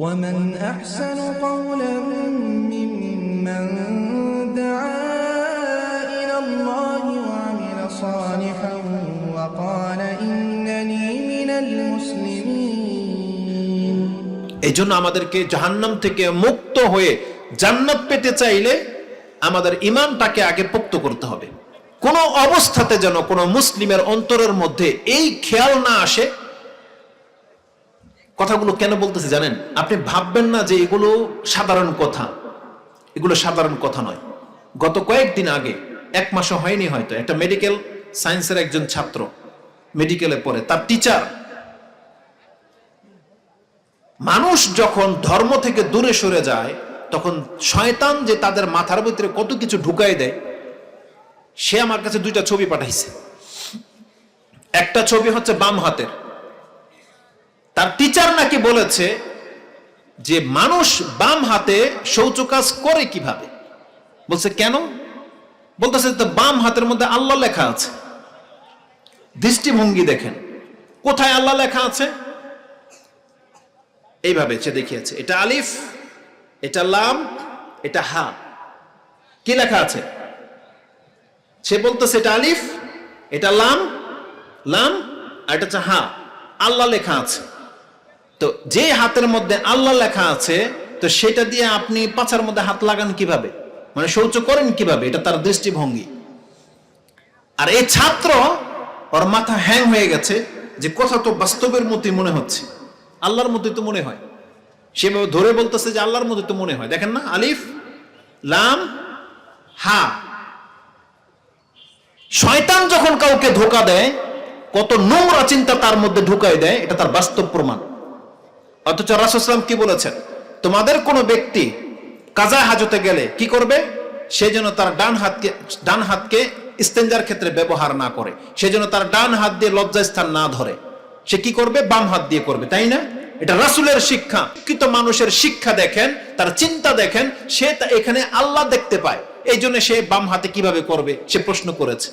ومن أحسن قولا ممن دعا إلى الله وعمل صالحا وقال إنني من المسلمين এই জন্য আমাদেরকে জাহান্নাম থেকে মুক্ত হয়ে জান্নাত পেতে চাইলে আমাদের ইমানটাকে আগে পোক্ত করতে হবে কোন অবস্থাতে যেন কোনো মুসলিমের অন্তরের মধ্যে এই খেয়াল না আসে কথাগুলো কেন বলতেছে জানেন? আপনি ভাববেন না যে এগুলো সাধারণ কথা। এগুলো সাধারণ কথা নয়। গত কয়েকদিন আগে, এক মাসও হয়নি হয়তো, একটা মেডিকেল সায়েন্সের একজন ছাত্র মেডিকেলে পড়ে, তার টিচার মানুষ যখন ধর্ম থেকে দূরে সরে যায়, তখন শয়তান যে তাদের মাথার ভিতরে কত কিছু ঢুকাই দেয়, সে আমার কাছে দুইটা ছবি পাঠাইছে। একটা ছবি হচ্ছে বাম হাতের। তার টিচার নাকি বলেছে যে মানুষ বাম হাতে শৌচ কাজ করে কীভাবে? বলছে, কেন? বলতেছে তো বাম হাতের মধ্যে আল্লাহ লেখা আছে। দৃষ্টিভঙ্গি দেখেন। কোথায় আল্লাহ লেখা আছে? এইভাবে সে দেখিয়েছে। এটা আলিফ, এটা লাম, এটা হা। কি লেখা আছে? সে বলতেছে, এটা আলিফ, এটা লাম লাম, আর এটা হচ্ছে হা। আল্লাহ লেখা আছে। তো যে হাতের মধ্যে আল্লাহ লেখা আছে, তো সেটা দিয়ে আপনি পাছার মধ্যে হাত লাগান কীভাবে? মানে শৌচ করেন কীভাবে? এটা তার দৃষ্টিভঙ্গি। আর এই ছাত্র, ওর মাথা হ্যাং হয়ে গেছে, যে কথা তো বাস্তবের মতোই মনে হচ্ছে। আল্লাহর মতোই তো মনে হয়। সেভাবে ধরে বলতেছে যে আল্লাহর মতোই তো মনে হয়। দেখেন না, আলিফ, লাম, হা। শয়তান যখন কাউকে ধোকা দেয়, কত নোংরা চিন্তা তার মধ্যে ঢুকাই দেয়, এটা তার বাস্তব প্রমাণ। অথচ রাসুসলাম কি বলেছেন? তোমাদের কোনো ব্যক্তি কাজা হাজতে গেলে কি করবে? সে যেন তার ডান হাতকে ডান হাতকে ইস্তেঞ্জার ক্ষেত্রে ব্যবহার না করে। সে যেন তার ডান হাত দিয়ে লজ্জাস্থান না ধরে। সে কি করবে? বাম হাত দিয়ে করবে, তাই না? এটা রাসুলের শিক্ষা। শিক্ষিত মানুষের শিক্ষা দেখেন, তার চিন্তা দেখেন, সে তা এখানে আল্লাহ দেখতে পায়। এই জন্য সে বাম হাতে কীভাবে করবে? সে প্রশ্ন করেছে।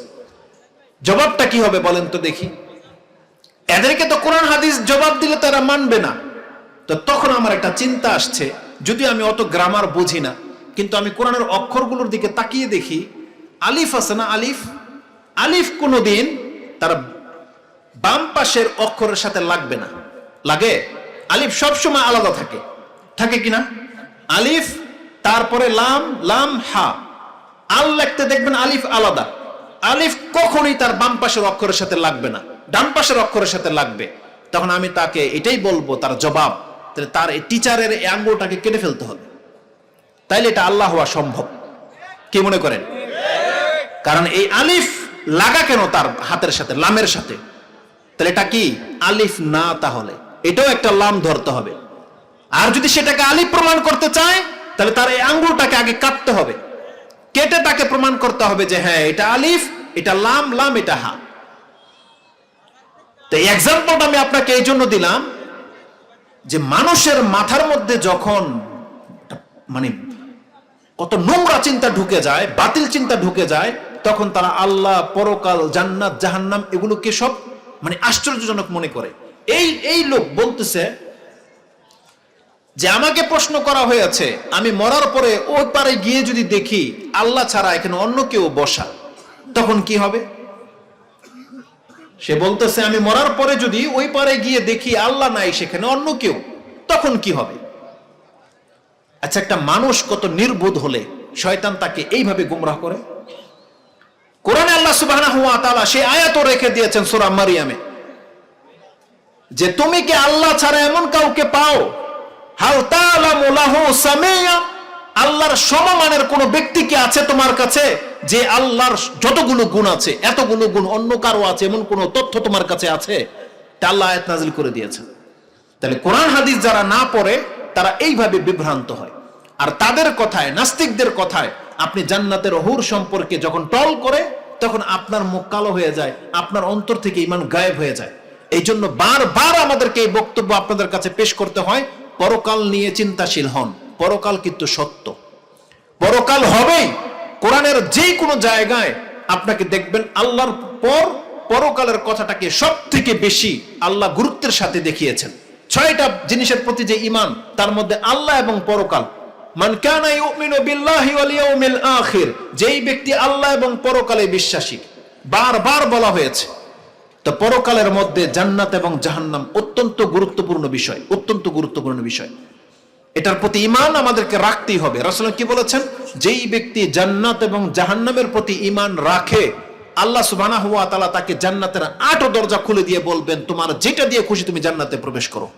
জবাবটা কি হবে বলেন তো দেখি। এদেরকে তো কোরআন, হাদিস জবাব দিলে তারা মানবে না। তো তখন আমার একটা চিন্তা আসছে। যদি আমি অত গ্রামার বুঝি না, কিন্তু আমি কোরআনের অক্ষরগুলোর দিকে তাকিয়ে দেখি, আলিফ আছে না আলিফ? আলিফ কোনোদিন তার বাম পাশের অক্ষরের সাথে লাগবে না। লাগে? আলিফ সবসময় আলাদা থাকে। থাকে কিনা আলিফ, তারপরে লাম লাম, হা। আল লিখতে দেখবেন আলিফ আলাদা। আলিফ কখনোই তার বাম পাশের অক্ষরের সাথে লাগবে না। ডান পাশের অক্ষরের সাথে লাগবে। তখন আমি তাকে এটাই বলব, তার জবাব। তাহলে তার এই টিচারের এই আঙ্গুলটাকে কেটে ফেলতে হবে। তাইলে এটা আল্লাহ হওয়া সম্ভব। কি মনে করেন? কারণ এই আলিফ লাগা কেন তার হাতের সাথে, লামের সাথে? তাহলে এটা কি? আলিফ না তাহলে। এটাও একটা লাম ধরতে হবে। আর যদি সেটাকে আলিফ প্রমাণ করতে চায়, তাহলে তার এই আঙ্গুলটাকে আগে কাটতে হবে। কেটে তাকে প্রমাণ করতে হবে যে হ্যাঁ এটা আলিফ, এটা লাম লাম, এটা হা। তো এক্সাম্পলটা আমি আপনাকে এই জন্য দিলাম যে মানুষের মাথার মধ্যে যখন মানে কত নোংরা চিন্তা ঢুকে যায়, বাতিল চিন্তা ঢুকে যায়, তখন তারা আল্লাহ, পরকাল, জান্নাত, জাহান্নাম এগুলোকে সব মানে আশ্চর্যজনক মনে করে। এই এই লোক বলতেছে যে আমাকে প্রশ্ন করা হয়েছে, আমি মরার পরে ওই পারে গিয়ে যদি দেখি, আল্লাহ ছাড়া এখানে অন্য কেউ বসা, তখন কি হবে? সে বলতেছে, আমি মরার পরে যদি ওই পারে গিয়ে দেখি আল্লাহ নাই সেখানে অন্য কেউ, তখন কি হবে? আচ্ছা একটা মানুষ কত নির্বোধ হলে শয়তান তাকে এইভাবে গুমরাহ করে? কোরআনে আল্লাহ সুবহানাহু সে সেই রেখে দিয়েছেন সূরা মারিয়ামে, যে তুমি কি আল্লাহ ছাড়া এমন কাউকে পাও? হাল তাআলামু লাহু সামিয়া, আল্লাহর সমমানের কোন ব্যক্তি কি আছে তোমার কাছে? যে আল্লাহর যতগুলো গুণ আছে, এতগুলো গুণ অন্য কারও আছে, এমন কোন তথ্য তোমার কাছে আছে? তা আল্লাহ আয়াত নাজিল করে দিয়েছেন। তাহলে কোরআন হাদিস যারা না পড়ে, তারা এইভাবে বিভ্রান্ত হয়। আর তাদের কথায়, নাস্তিকদের কথায়, আপনি জান্নাতের হুর সম্পর্কে যখন টল করে, তখন আপনার মুখ কালো হয়ে যায়, আপনার অন্তর থেকে ইমান গায়েব হয়ে যায়। এই জন্য বারবার আমাদেরকে এই বক্তব্য আপনাদের কাছে পেশ করতে হয়, পরকাল নিয়ে চিন্তাশীল হন। পরকাল কিন্তু সত্য। পরকাল হবেই কোরআনের যে কোনো জায়গায় আপনাকে দেখবেন আল্লাহর পর পরকালের কথাটাকে সব থেকে বেশি আল্লাহ গুরুত্বের সাথে দেখিয়েছেন। ছয়টা জিনিসের প্রতি যে ইমান তার মধ্যে আল্লাহ এবং পরকাল। যেই ব্যক্তি আল্লাহ এবং পরকালে বিশ্বাসী। বারবার বলা হয়েছে। তো পরকালের মধ্যে জান্নাত এবং জাহান্নাম অত্যন্ত গুরুত্বপূর্ণ বিষয়, অত্যন্ত গুরুত্বপূর্ণ বিষয়। এটার প্রতি ইমান আমাদেরকে রাখতেই হবে। রাসূল কি বলেছেন? যেই ব্যক্তি জান্নাত এবং জাহান্নামের প্রতি ইমান রাখে, আল্লাহ তাআলা তাকে জান্নাতের আট দরজা খুলে দিয়ে বলবেন, তোমার যেটা দিয়ে খুশি তুমি জান্নাতে প্রবেশ করো।